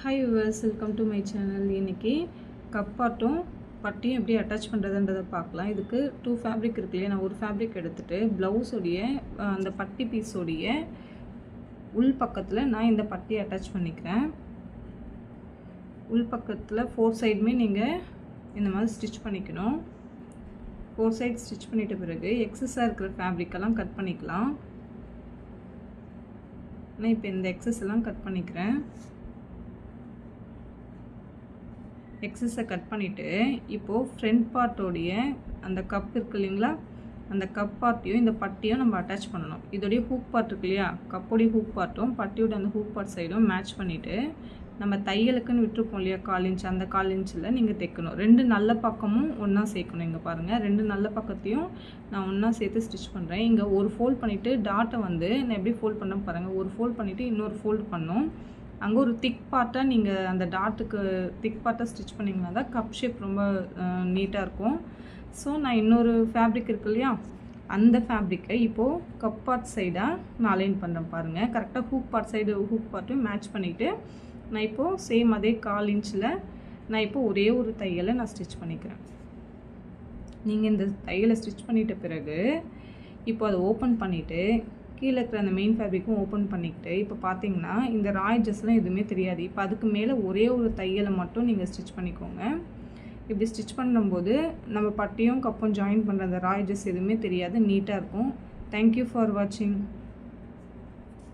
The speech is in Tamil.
Hi viewers welcome to my channel இன்றைக்கி கப்பாட்டும் பட்டியும் எப்படி அட்டாச் பண்ணுறதுன்றதை பார்க்கலாம். இதுக்கு டூ ஃபேப்ரிக் இருக்கு இல்லையா நான் ஒரு ஃபேப்ரிக் எடுத்துகிட்டு ப்ளவுஸோடைய அந்த பட்டி பீஸோடைய உள் பக்கத்தில் நான் இந்த பட்டியை அட்டாச் பண்ணிக்கிறேன். உள் பக்கத்தில் ஃபோர் சைடுமே நீங்கள் இந்த மாதிரி ஸ்டிச் பண்ணிக்கணும். ஃபோர் சைட் ஸ்டிச் பண்ணிட்ட பிறகு எக்ஸஸாக இருக்கிற ஃபேப்ரிக்கெல்லாம் கட் பண்ணிக்கலாம். நான் இப்போ இந்த எக்ஸஸ் எல்லாம் கட் பண்ணிக்கிறேன். எக்ஸஸை கட் பண்ணிவிட்டு இப்போது ஃப்ரண்ட் பார்ட்டோடைய அந்த கப் இருக்கு இல்லைங்களா? அந்த கப் பார்ட்டையும் இந்த பட்டியும் நம்ம அட்டாச் பண்ணணும். இதோடைய ஹூக் பார்ட் இருக்கு இல்லையா? கப்போடைய ஹூக் பார்ட்டும் பட்டியோட அந்த ஹூக் பார்ட் சைடும் மேட்ச் பண்ணிவிட்டு நம்ம தையலுக்குன்னு விட்டுருப்போம் இல்லையா? கால் இன்ச் அந்த கால் இன்ச்சில் நீங்கள் தைக்கணும். ரெண்டு நல்ல பக்கமும் ஒன்றா சேர்க்கணும் இங்கே பாருங்கள் ரெண்டு நல்ல பக்கத்தையும் நான் ஒன்றா சேர்த்து ஸ்டிச் பண்ணுறேன் இங்கே ஒரு ஃபோல்ட் பண்ணிவிட்டு டாட்டை வந்து நான் எப்படி ஃபோல்ட் பண்ண பாருங்கள் ஒரு ஃபோல்ட் பண்ணிவிட்டு இன்னொரு ஃபோல்ட் பண்ணோம் அங்கே ஒரு திக் பார்ட்டாக நீங்கள் அந்த டாட்டுக்கு திக் பார்ட்டாக ஸ்டிச் பண்ணிங்கன்னா தான் கப் ஷேப் ரொம்ப நீட்டாக இருக்கும். ஸோ நான் இன்னொரு ஃபேப்ரிக் இருக்கு இல்லையா? அந்த ஃபேப்ரிக்கை இப்போது கப் பார்ட் சைடாக நான் அலைன் பண்ணுறேன் பாருங்கள் கரெக்டாக ஹூக் பார்ட் சைடு ஹூக் பார்ட்டும் மேட்ச் பண்ணிவிட்டு நான் இப்போது சேம் அதே கால் இன்ச்சில் நான் இப்போ ஒரே ஒரு தையலை நான் ஸ்டிச் பண்ணிக்கிறேன். நீங்கள் இந்த தையலை ஸ்டிச் பண்ணிட்ட பிறகு இப்போ அதை ஓப்பன் பண்ணிவிட்டு கீழே இருக்கிற அந்த மெயின் ஃபேப்ரிக்கும் ஓப்பன் பண்ணிக்கிட்டு இப்போ பார்த்தீங்கன்னா இந்த ராய் ட்ரெஸ்லாம் எதுவுமே தெரியாது. இப்போ அதுக்கு மேலே ஒரே ஒரு தையலை மட்டும் நீங்கள் ஸ்டிச் பண்ணிக்கோங்க. இப்படி ஸ்டிச் பண்ணும்போது நம்ம பட்டியும் கப்பும் ஜாயின் பண்ணுற அந்த ராய்ஜஸ் எதுவுமே தெரியாது. நீட்டாக இருக்கும். தேங்க்யூ ஃபார் வாட்சிங்